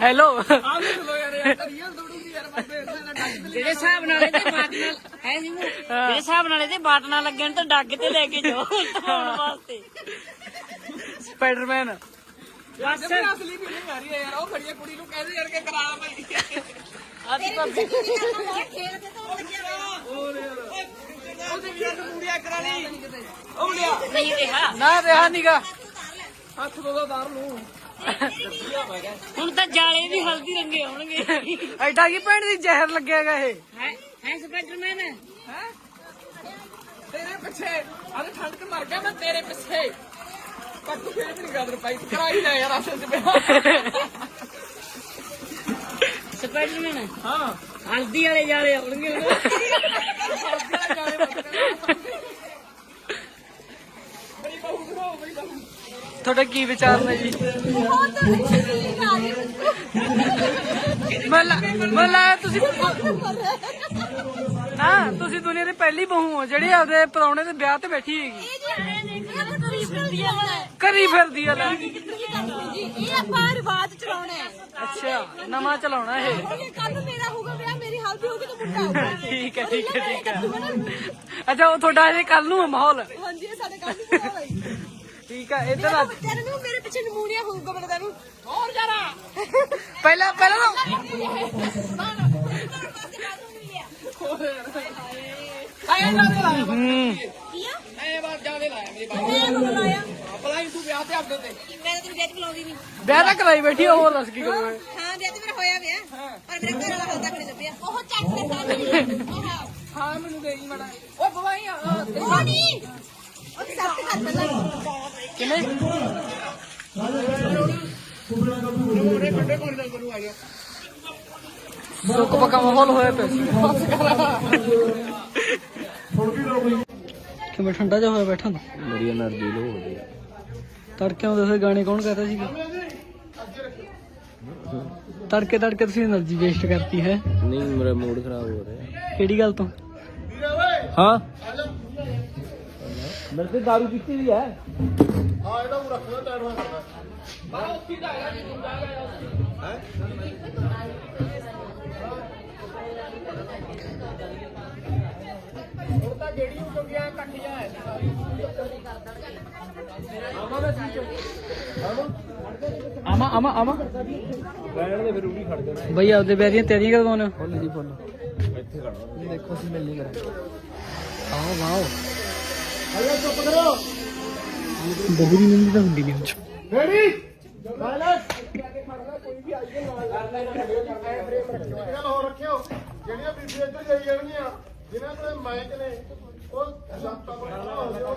Hello ਜਿਹੜੇ ਹਿਸਾਬ ਨਾਲ ਇਹਦੇ ਬਾਟ ਨਾਲ ਹੈ ਜੀ ਮੂੰਹ ਜਿਹੜੇ ਹਿਸਾਬ ਨਾਲ ਇਹਦੇ ਬਾਟ ਨਾਲ ਲੱਗਣ ਤਾਂ ਡੱਗ ਤੇ ਲੈ ਕੇ ਜਾਓ ਵਾਸਤੇ। ਸਪਾਈਡਰਮੈਨ ਬਸ। ਅਸਲੀ ਵੀ ਨਹੀਂ ਆ ਰਹੀ ਯਾਰ ਉਹ ਖੜੀਆਂ ਕੁੜੀ ਨੂੰ ਕਹਿੰਦੇ ਯਾਰ ਕਿ ਕਰਾ ਭਾਈ ਅੱਜ ਭਾਬੀ ਉਹਦੇ ਵੀ ਇੱਕ ਮੂੜੀਆਂ ਕਰਾ ਲਈ। ਉਹ ਲਿਆ। ਨਹੀਂ ਰਿਹਾ। ਨਾ ਰਿਹਾ ਨੀਗਾ। ਹੱਥ ਦੋ ਦਾਰ ਨੂੰ ਹੁਣ ਤਾਂ ਜਾਲੇ ਵੀ ਹਲਦੀ ਰੰਗੇ ਹੋਣਗੇ। ਐਡਾ ਕੀ ਭੈਣ ਦੀ ਜ਼ਹਿਰ ਲੱਗਿਆਗਾ ਇਹ? ਹੈ ਹੈ ਸਪਾਈਡਰਮੈਨ ਹੈ? ਤੇਰੇ ਪਿੱਛੇ ਅੱਜ ਠੰਡ ਤੇ ਮਰ ਗਿਆ ਮੈਂ ਤੇਰੇ ਪਿੱਛੇ। ਪਰ ਤੂੰ ਫੇਰ ਵੀ ਨਹੀਂ ਗਾਦਰ ਪਾਈ ਕਰਾ ਹੀ ਲੈ ਯਾਰ ਅਸਲ ਚ ਪਿਆ ਸਪਾਈਡਰਮੈਨ ਹਾਂ। ਹਲਦੀ ਵਾਲੇ ਜਾਲੇ ਹੋਣਗੇ ਹੁਣ। ਬਈ ਬਹੂ ਕਰੋ ਬਈ ਬਹੂ। ਤੁਹਾਡਾ ਕੀ ਵਿਚਾਰ ਨੇ ਜੀ? ਮੱਲਾ ਮੱਲਾ ਤੁਸੀਂ ਹਾਂ, ਤੁਸੀਂ ਦੁਨੀਆ ਦੀ ਪਹਿਲੀ ਬਹੂ ਹੋ, ਜਿਹੜੀ ਆਪਦੇ ਪਰੌਣੇ ਦੇ ਵਿਆਹ ਤੇ ਬੈਠੀ ਹੈਗੀ। ਕਰੀ ਫਿਰਦੀ ਆ ਲੈ। ਇਹ ਆਪਾਂ ਰਿਵਾਜ ਚਲਾਉਣਾ ਅੱਛਾ, ਨਵਾਂ ਚਲਾਉਣਾ ਇਹ। ਕੱਲ ਮੇਰਾ ਹੋਊਗਾ ਵਿਆਹ ਮੇਰੀ ਹਲਦੀ ਹੋਊਗੀ ਤਾਂ ਮੁੰਡਾ ਹੋਊਗਾ ਠੀਕ ਹੈ ਠੀਕ ਹੈ ਠੀਕ ਹੈ। ਅੱਛਾ, ਉਹ ਤੁਹਾਡਾ ਇਹ ਕੱਲ ਨੂੰ ਮਾਹੌਲ। ਹਾਂਜੀ, ਇਹ ਸਾਡੇ ਕੱਲ ਦੀ ਹੋਣਾ ਹੈ ਠੀਕ ਹੈ ਇੱਧਰ ਆ। ਬੱਚਾ ਨੂੰ ਮੇਰੇ ਪਿੱਛੇ ਨਮੂਨੀਆ ਹੋਊਗਾ ਬੰਦਾ ਨੂੰ ਹੋਰ ਜਰਾ ਪਹਿਲਾਂ ਪਹਿਲਾਂ ਤਾਂ ਆਇਆ ਦੇ ਲਾਇਆ ਹੂੰ। ਐ ਬਾਤ ਜਾ ਦੇ ਲਾਇਆ ਮੇਰੀ ਬਾਈ ਭਲਾਈ ਤੂੰ ਵਿਆਹ ਤੇ ਆਪਦੇ ਤੇ। ਮੈਂ ਤਾਂ ਤੈਨੂੰ ਵਿਆਹ ਚ ਬੁਲਾਉਂਦੀ ਨਹੀਂ ਵਿਆਹ ਤਾਂ ਕਰਾਈ ਬੈਠੀ ਆ, ਹੋਰ ਦੱਸ ਕੀ ਕਰੋਗੇ ਹਾਂ ਵਿਆਹ ਤੇ ਮੇਰਾ ਹੋਇਆ ਵਿਆਹ। ਪਰ ਮੇਰੇ ਘਰ ਵਾਲਾ ਹਾਲ ਤੱਕ ਨਹੀਂ ਲੱਭਿਆ ਉਹ ਚੱਕ ਕੇ ਸਾਹਮਣੇ ਹਾਂ ਮੈਨੂੰ ਦੇ ਦੀ ਮੜਾ ਓਏ ਬਵਾਈ ਆ। ਉਹ ਨਹੀਂ। ਉਹ ਸੱਤ ਕਰ ਪਹਿਲਾਂ ਕਿਵੇਂ? ਸੁੱਕ ਠੰਡਾ ਜਿਹਾ ਹੋਇਆ ਬੈਠਾ ਨਾ ਮੇਰੀ એનર્ਜੀ ਲੋ ਹੋ ਗਈ। ਤੜਕੇ ਆਉਂਦੇ ਸੀ ਗਾਣੇ ਕੌਣ ਕਹਤਾ ਸੀਗਾ? ਤੜਕੇ ਤੜਕੇ ਤੁਸੀਂ એનર્ਜੀ ਵੇਸਟ ਕਰਤੀ ਹੈ। ਨਹੀਂ ਮੇਰਾ ਮੂਡ ਖਰਾਬ ਹੋ ਰਿਹਾ। ਕਿਹੜੀ ਗੱਲ ਤੋਂ? ਹਾਂ? ਮੇਰੇ ਤੇ ਦਾਰੂ ਪੀਤੀ ਵੀ ਹੈ। ਹੁਣ ਤਾਂ ਜਿਹੜੀ ਹੋ ਗਿਆ ਇਕੱਠੀਆਂ ਹੈ। ਆਮਾ ਆਮਾ ਆਮਾ ਬੈਠ ਦੇ ਫਿਰ ਉਹ ਵੀ ਖੜ ਜਾਣਾ। ਬਈ ਆਪਦੇ ਵਿਆਹ ਦੀਆਂ ਤਿਆਰੀਆਂ ਕਦੋਂ ਨੇ ਫੁੱਲ ਜੀ ਫੁੱਲ। ਇੱਥੇ ਖੜਨਾ ਦੇਖੋ ਅਸੀਂ ਮਿਲ ਨਹੀਂ ਕਰਾਂਗੇ। ਆਓ ਵਾਓ ਬਹੁ ਦੀ ਨਿੰਦੀ ਤਾਂ ਹੁੰਦੀ ਨਹੀਂ ਹੁੰਦੀ ਹੋ ਰੱਖਿਓ ਜਿਹੜੀਆਂ ਬੀਬੀਆਂ ਇੱਧਰ ਜਾਈ ਜਾਣਗੀਆਂ ਜਿਨ੍ਹਾਂ ਕੋਲ ਮਾਈਕ ਨੇ ਉਹ ਜਨਤਾ ਕੋਲ ਖੜਾ ਹੋ ਜਾਓ।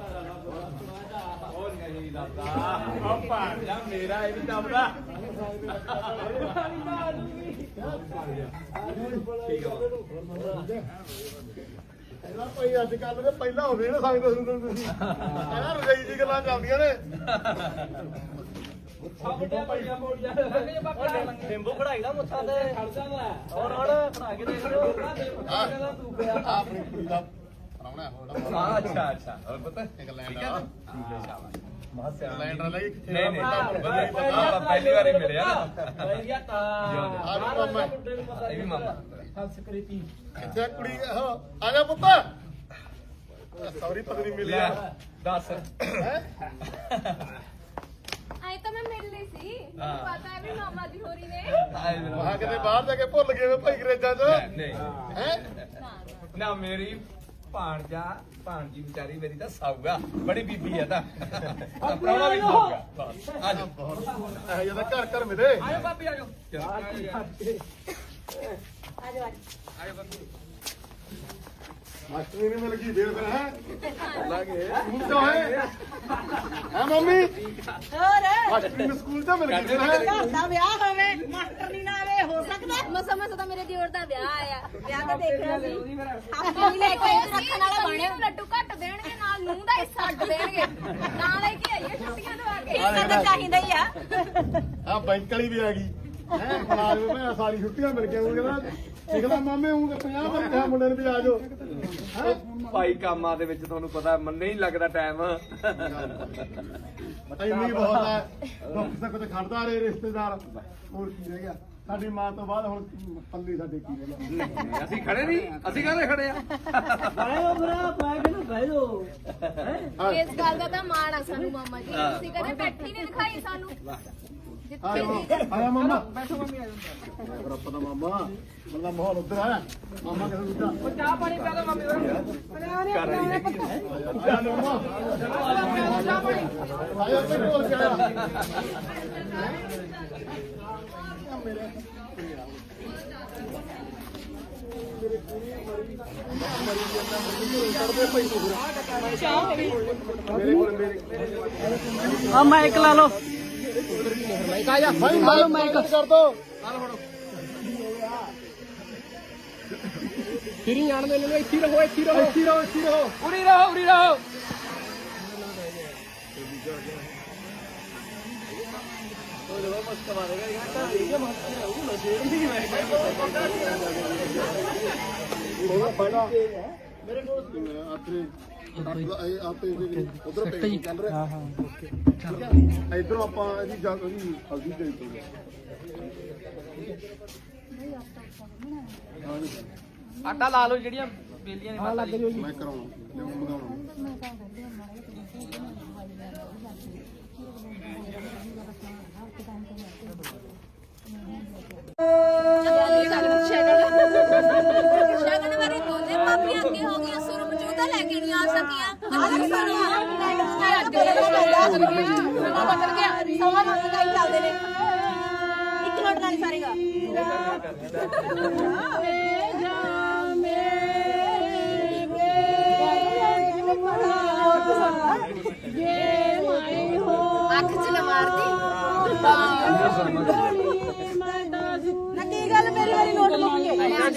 ਇਹ ਵੀ ਦਬਦਾ ਇਹਦਾ ਭਾਈ ਅੱਜ ਕੱਲ ਦੇ ਪਹਿਲਾਂ ਹੋਵੇ ਨਾ ਸੰਗ ਦੱਸੂ ਤੁਹਾਨੂੰ ਤੁਸੀਂ ਇਹਨਾਂ ਰਜਾਈ ਦੀ ਗੱਲਾਂ ਚੱਲਦੀਆਂ ਨੇ ਟੈਂਬੂ ਖੜਾਈ ਦਾ ਮੁੱਛਾਂ ਤੇ ਖੜ ਜਾਂਦਾ ਹੋਰ ਹੁਣ ਖੜਾ ਕੇ ਦੇਖ ਲਓ ਤੂੰ ਪਿਆ ਆਪਣੀ ਕੁੜੀ ਦਾ ਪਰਾਉਣਾ ਹੋਣਾ ਹਾਂ। ਅੱਛਾ ਅੱਛਾ। ਹੋਰ ਪਤਾ ਮਾਸਿਆ ਇੰਗਲੈਂਡ ਵਾਲਾ ਹੀ ਕਿੱਥੇ ਨਹੀਂ ਨਹੀਂ ਦਾ ਵਧੀਆ ਨਹੀਂ ਪਤਾ ਆਪਾਂ ਪਹਿਲੀ ਵਾਰੀ ਮਿਲੇ ਆ ਆ ਵੀ ਮਾਮਾ। ਇਹ ਵੀ ਮਾਮਾ। ਕਿੱਥੇ ਆ ਕੁੜੀ? ਉਹ ਆ ਜਾ ਪੁੱਤ। ਸੌਰੀ ਪਤਨੀ ਮਿਲੀ ਲੈ ਆ। ਦੱਸ। ਹੈ? ਆਏ ਤਾਂ ਮੈਂ ਮਿਲ ਲਈ ਸੀ। ਮੈਨੂੰ ਪਤਾ ਹੈ ਵੀ ਮਾਮਾ ਹੋਰੀ ਨੇ। ਕਿਤੇ ਬਾਹਰ ਜਾ ਕੇ ਭੁੱਲ ਗਏ ਵੇ ਭਾਈ ਅੰਗਰੇਜ਼ਾਂ ਚ। ਨਹੀਂ। ਹੈ? ਨਾ ਮੇਰੀ ਭਾਣਜਾ ਭਾਣਜੀ ਵਿਚਾਰੀ ਮੇਰੀ ਤਾਂ ਸਾਊਗਾ ਬੜੀ ਬੀਬੀ ਆ ਤਾਂ। ਪ੍ਰਾਹੁਣਾ ਵੀ ਸਾਊਗਾ ਬਸ ਆ ਜਾ ਇਹ ਜਿਹਦਾ ਘਰ ਘਰ ਮਿਲੇ। ਆਜੋ ਬਾਬੀ ਆਜੋ ਮਾਸਟਰ ਨੇ ਮਿਲ ਗਈ ਫੇਰ ਫਿਰ ਹੈ? ਲਾਗੇ। ਸਕੂਲ ਤੋਂ ਹੈ? ਹੈ ਮੰਮੀ? ਹੋਰ। ਮਾਸਟਰ ਨੇ ਸਕੂਲ ਤੋਂ ਮਿਲ ਗਈ ਫਿਰ ਹੈ? ਘਰ ਦਾ ਵਿਆਹ ਹੋਵੇ ਮਾਸਟਰ ਨਹੀਂ ਨਾ ਆਵੇ ਹੋ ਸਕਦਾ। ਮਸਾ ਮਸਾ ਤਾਂ ਮੇਰੇ ਦਿਓਰ ਦਾ ਵਿਆਹ ਆਇਆ। ਵਿਆਹ ਤਾਂ ਦੇਖਿਆ ਸੀ। ਆਪਣੀ ਲੈ ਕੇ ਆਏ ਰੱਖਣ ਵਾਲਾ ਬਣੇ ਲੱਡੂ ਘੱਟ ਦੇਣਗੇ ਨਾਲ ਨੂੰਹ ਦਾ ਹਿੱਸਾ ਅੱਡ ਦੇਣਗੇ। ਨਾਲ ਲੈ ਕੇ ਆਈਏ ਛੁੱਟੀਆਂ ਦਵਾ ਕੇ ਇਹ ਤਾਂ ਚਾਹੀਦਾ ਹੀ ਆ। ਆ ਬੈਂਕ ਵਾਲੀ ਵੀ ਆ ਗਈ। ਹੈ ਬਣਾ ਮੈਂ ਸਾਰੀ ਛੁੱਟੀਆਂ ਮਿਲ ਗਈਆਂ ਉਹ ਕਹਿੰਦਾ ਨਿਕਲਾ ਮਾਮੇ ਹੂੰ 50 ਵਾਰ ਕਿਹਾ ਮੁੰਡੇ ਨੂੰ ਵੀ ਆ ਜਾਓ। ਹੈ? ਭਾਈ ਕੰਮਾਂ ਦੇ ਵਿੱਚ ਤੁਹਾਨੂੰ ਪਤਾ ਮੰਨੇ ਹੀ ਲੱਗਦਾ ਟਾਈਮ ਇੰਨੀ ਬਹੁਤ ਹੈ ਦੁੱਖ ਤੇ ਖੜਦਾ ਰਹੇ ਰਿਸ਼ਤੇਦਾਰ। ਹੋਰ ਕੀ ਰਹਿ ਗਿਆ? ਸਾਡੀ ਮਾਂ ਤੋਂ ਬਾਅਦ ਹੁਣ ਪੱਲੀ ਸਾਡੇ ਕੀ ਰਹਿ ਗਿਆ? ਅਸੀਂ ਖੜੇ ਨਹੀਂ ਅਸੀਂ ਕਾਹਦੇ ਖੜੇ ਆ? ਇਸ ਗੱਲ ਦਾ ਤਾਂ ਮਾਣ ਆ ਸਾਨੂੰ ਮਾਮਾ ਜੀ। ਤੁਸੀਂ ਕਦੇ ਬੈਠੀ ਨਹੀਂ ਦਿਖਾਈ ਸਾਨੂੰ। ਆਇਆ ਮਾਮਾ ਬੈਠੋ ਮੰਮੀ ਆ ਜਾ ਪਤਾ ਮਾਮਾ ਮਤਲਬ ਮਾਹੌਲ ਉਧਰ ਆ ਮਾਮਾ ਕਿਸੇ ਦੂਜਾ ਚਾਹ ਪਾਣੀ ਪਿਆ ਦੋ ਮੰਮੀ ਕਰ ਰਹੀ ਹੈ ਆਇਆ ਮਾਮਾ ਆਇਆ ਤੇ ਹੋਰ ਕਿਆ ਮੇਰੇ ਆ ਮਾਈਕ ਲਾ ਲਓ। ਭਾਈ ਮਾਲੋ ਮਾਈਕ ਕਰ ਦੋ ਫਿਰੀ ਜਾਣ ਦੇ ਨੂੰ ਇੱਥੇ ਰਹੋ ਇੱਥੇ ਰਹੋ ਇੱਥੇ ਰਹੋ ਇੱਥੇ ਰਹੋ ਉਰੀ ਰਹੋ ਉਰੀ ਰਹੋ ਮੇਰੇ ਕੋਲ ਆਪਣੇ ਆਪੇ ਉਧਰ ਪੇ ਚੱਲ ਰਿਹਾ। ਹਾਂ ਹਾਂ ਓਕੇ। ਇਧਰੋਂ ਆਪਾਂ ਇਹਦੀ ਜਾ ਇਹਦੀ ਹਲਦੀ ਦੇ ਦਿੱਤੀ ਆਟਾ ਲਾ ਲਓ ਜਿਹੜੀਆਂ ਬੇਲੀਆਂ ਨੇ ਮਾਤਾ ਜੀ। ਮੈਂ ਕਰਾਉਣਾ ਲੈ ਮੰਗਾਉਣਾ ਸ਼ਗਨ ਵਾਰੀ ਦੋਨੇ ਭਾਬੀਆਂ ਅੱਗੇ ਹੋ ਗਈਆਂ। ਮਚੂਦਾ ਲੈ ਕੇ ਨਹੀਂ ਆ ਸਕੀਆਂ ਅੱਜ ਸੁਣਿਆ ਅੱਗੇ ਬਾਬਾ ਕਰ ਗਿਆ ਸਵਾ ਨੂੰ ਲਗਾਈ ਚੱਲਦੇ ਨੇ ਇੱਕ ਮਿੰਟ ਨਾਲ ਸਾਰੇਗਾ ਅੱਖ ਚ ਨਾ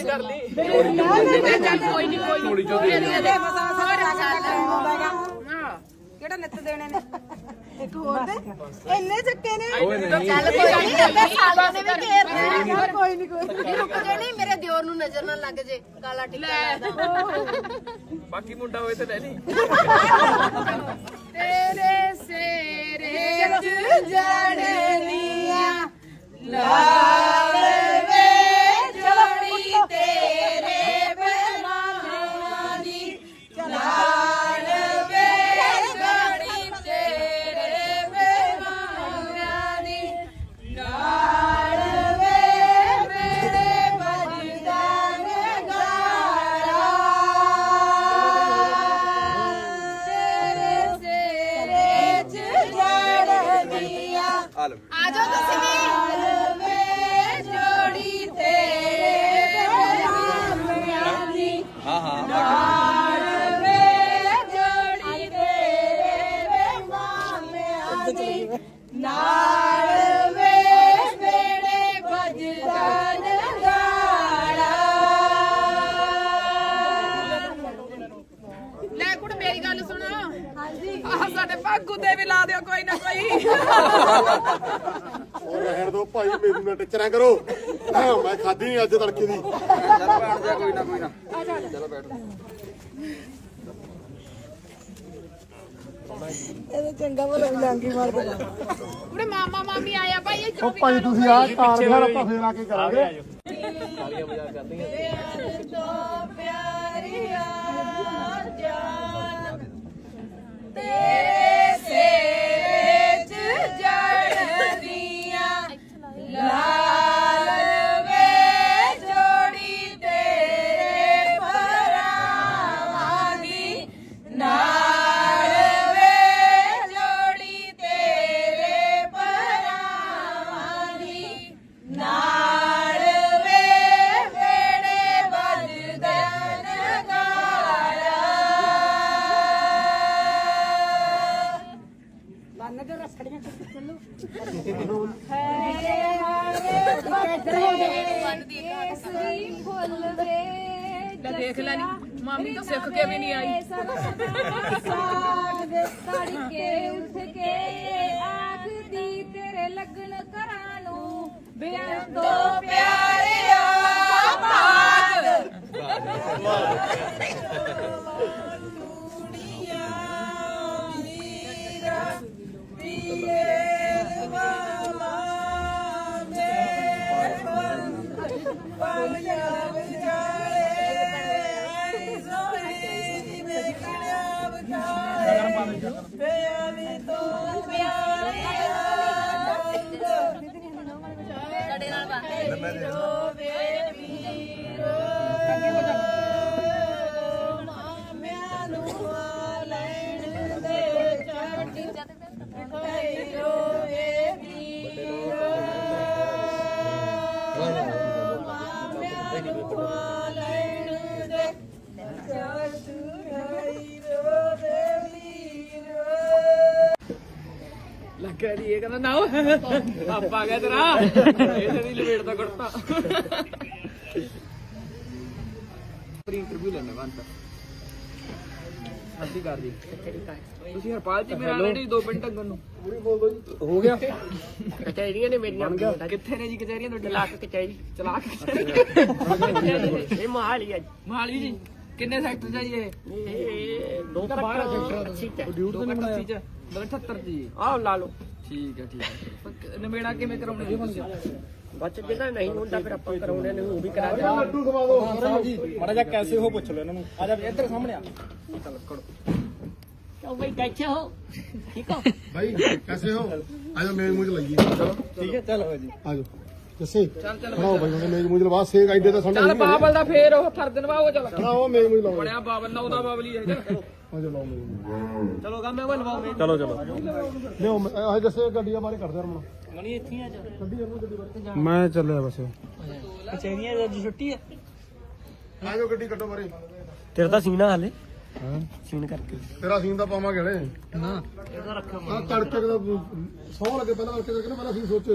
ਕਰ ਲਈ ਕੋਈ ਨਹੀਂ ਕੋਈ ਥੋੜੀ ਚੋਦੀ ਕਿਹੜਾ ਨਿੱਤ ਦੇਣੇ ਨੇ? ਇੱਕ ਹੋਰ ਦੇ। ਇੰਨੇ ਚੱਕੇ ਨੇ। ਚੱਲ ਕੋਈ ਨਹੀਂ ਅੱਗੇ ਸਾਲਾਂ ਨੇ। ਵੀ ਘੇਰ ਲਿਆ ਕੋਈ ਨਹੀਂ ਕੋਈ ਨਹੀਂ ਰੁਕ ਜੇ ਨਹੀਂ ਮੇਰੇ ਦਿਓਰ ਨੂੰ ਨਜ਼ਰ ਨਾ ਲੱਗ ਜੇ। ਕਾਲਾ ਟਿੱਕਾ ਲੱਗਦਾ। ਬਾਕੀ ਮੁੰਡਾ ਹੋਏ ਤੇ ਲੈ ਲਈ। ਤੇਰੇ ਸੇਰੇ ਚ ਜੜਨੀਆਂ ਲਾਲ ਜੜਨੀਆਂ ਆ ਲਓ ਆ ਜਾਓ ਤੁਸੀਂ ਵੀ। ਜੋੜੀ ਤੇਰੇ ਬਨਾਨਾ ਦੀ ਹਾਂ ਹਾਂ। ਨਾਲ ਵੇ ਬੇੜੇ ਲੈ ਕੁੜ ਮੇਰੀ ਗੱਲ ਸੁਣੋ। ਆਹ ਸਾਡੇ ਭਾਗੂ ਤੇ ਵੀ ਲਾ ਦਿਓ ਕੋਈ ਨਾ ਕੋਈ। ਉਹ ਰਹਿਣ ਦੋ ਭਾਈ ਮੇਰੀ ਨਾਲ ਟਿਚਰਾਂ ਕਰੋ। ਮੈਂ ਖਾਧੀ ਨਹੀਂ ਅੱਜ ਤੜਕੇ ਦੀ। ਚੱਲ ਬੈਠ ਜਾ ਕੋਈ ਨਾ ਕੋਈ ਨਾ। ਚਲੋ ਬੈਠੋ। ਕੁੜੇ ਮਾਮਾ ਮਾਮੀ ਆਇਆ ਭਾਈ ਇਹ ਉਹ ਭਾਈ ਤੁਸੀਂ ਆਹ ਕਾਰ ਫਿਰ ਆਪਾਂ ਫੇਰ ਆ ਕੇ ਕਰਾਂਗੇ। ਤੋਂ ਪਿਆਰੀਆ ਜਾਨ ਤੇਰੇ ਸਿਰ ਚ ਜੜ ਲੈ ਦੇਖ ਲੈ ਨੀ, ਮਾਮੀ ਤਾਂ ਸਿੱਖ ਕੇ ਵੀ ਨਹੀਂ ਆਈ। ਸਾਗ ਤੜਕੇ ਉੱਠ ਕੇ ਆਖਦੀ ਤੇਰੇ ਲੱਗਣ ਘਰਾਂ ਨੂੰ ਬਿਆਨ ਤੋਂ ਪਿਆਰਿਆ ਸਾਡੇ ਨਾ ਓਏ ਆਪਾ ਆ ਗਿਆ ਤੇਰਾ ਇਹਦੇ ਦੀ ਲਵੇੜ ਦਾ ਕੁੜਤਾ ਪ੍ਰੀ ਇੰਟਰਵਿਊ ਲੈਣਾ ਬੰਦ ਅੱਧੀ ਕਰ ਦੀ ਤੁਸੀਂ ਹਰਪਾਲ ਜੀ ਮੇਰਾ ਲੈਣੀ ਦੋ ਮਿੰਟ ਅੰਗਨ ਨੂੰ ਹੋ ਗਿਆ ਕਚਹਿਰੀਆਂ ਨੇ ਮੇਰੀਆਂ ਕਿੱਥੇ ਨੇ ਜੀ ਕਚਹਿਰੀਆਂ ਤੁਹਾਡੀ ਲੱਖ ਕਚਹਿਰੀ ਚਲਾਕ ਇਹ ਮਹਾਲੀ ਆ ਮਹਾਲੀ ਜੀ ਕਿੰਨੇ ਸੈਕਟਰ ਚ ਆ ਜੀ ਇਹ ਇਹ ਦੋ ਕੱਟ ਠੀਕ ਹੈ ਦੋ ਕੱਟ ਅੱਸੀ ਚ ਮਤਲਬ 78 ਜੀ ਆਹ ਲਾ ਲਓ। ਠੀਕ ਹੈ ਠੀਕ ਹੈ। ਨਵੇੜਾ ਕਿਵੇਂ ਕਰਾਉਣੇ ਜੀ ਹੁਣ ਜੀ ਬੱਚ ਜਿਹੜਾ ਨਹੀਂ ਹੁੰਦਾ ਫਿਰ ਆਪਾਂ ਕਰਾਉਣੇ ਨੇ ਉਹ ਵੀ ਕਰਾ ਦਿਆਂਗੇ। ਲੱਡੂ ਖਵਾ ਦਿਓ ਸਾਰਿਆਂ ਨੂੰ ਮਾੜਾ ਜਿਹਾ ਕੈਸੇ ਹੋ ਪੁੱਛ ਲਓ ਇਹਨਾਂ ਨੂੰ। ਆ ਜਾ ਇੱਧਰ ਸਾਹਮਣੇ ਆ। ਚਲੋ ਬਈ ਕੈਸੇ ਹੋ? ਠੀਕ ਹੋ? ਭਾਈ ਕੈਸੇ ਹੋ? ਆਜੋ ਮੇਰੇ ਮੂੰਹ 'ਚ ਲਾਈਏ। ਚਲੋ। ਠੀਕ ਹੈ ਚਲੋ ਜੀ। ਆਜੋ ਜੱਸੇ ਖੜਾਓ ਭਾਈ ਉਹਨੇ ਮੇਰੇ ਮੂੰਹ 'ਚ ਲਵਾ। ਸੇਕ ਐਡੇ ਤਾਂ ਸੰਡੇ ਚੱਲ ਬਾਬਲ ਦਾ ਫੇਰ ਉਹ ਫਰਦਨ ਵਾ ਉਹ ਚੱਲ। ਖੜਾਓ ਮੇਰੇ ਮੂੰਹ 'ਚ ਲਾਓ ਬਣਿਆ ਬਾਬਲ ਨਾ ਉਹਦਾ ਬਾਬਲੀ ਹੈ। ਚਲੋ ਗਾ ਮੈਂ ਲਵਾਓ ਚਲੋ ਚਲੋ। ਲਿਓ ਆਹ ਜੱਸੇ ਗੱਡੀਆਂ ਬਾਰੇ ਕੱਢਦੇ ਰਮਣਾ ਮਣੀ ਇੱਥੇ ਆ ਜਾ। ਗੱਡੀ ਇਹਨੂੰ ਗੱਡੀ ਬਾਰੇ। ਮੈਂ ਚੱਲਿਆ ਬਸ। ਕਚਹਿਰੀਆਂ ਦੀ ਅੱਜ ਛੁੱਟੀ ਹੈ? ਆਜੋ ਗੱਡੀ ਕੱਢੋ ਬਾਰੇ। ਤੇਰਾ ਤਾਂ ਸੀਨਾ ਹਾਲੇ। ਸੀਨ ਕਰਕੇ। ਤੇਰਾ ਸੀਨ ਤਾਂ ਪਾਵਾਂਗੇ ਹਲੇ। ਨਾ। ਇਹਦਾ ਰੱਖਾਂ ਤੜਕੇ ਦਾ ਸੌ ਲੱਗੇ ਪਹਿਲਾਂ ਕਰਕੇ ਕਰਕੇ ਨਾ ਪਹਿਲਾਂ ਸੀਨ ਸੋਚੋ।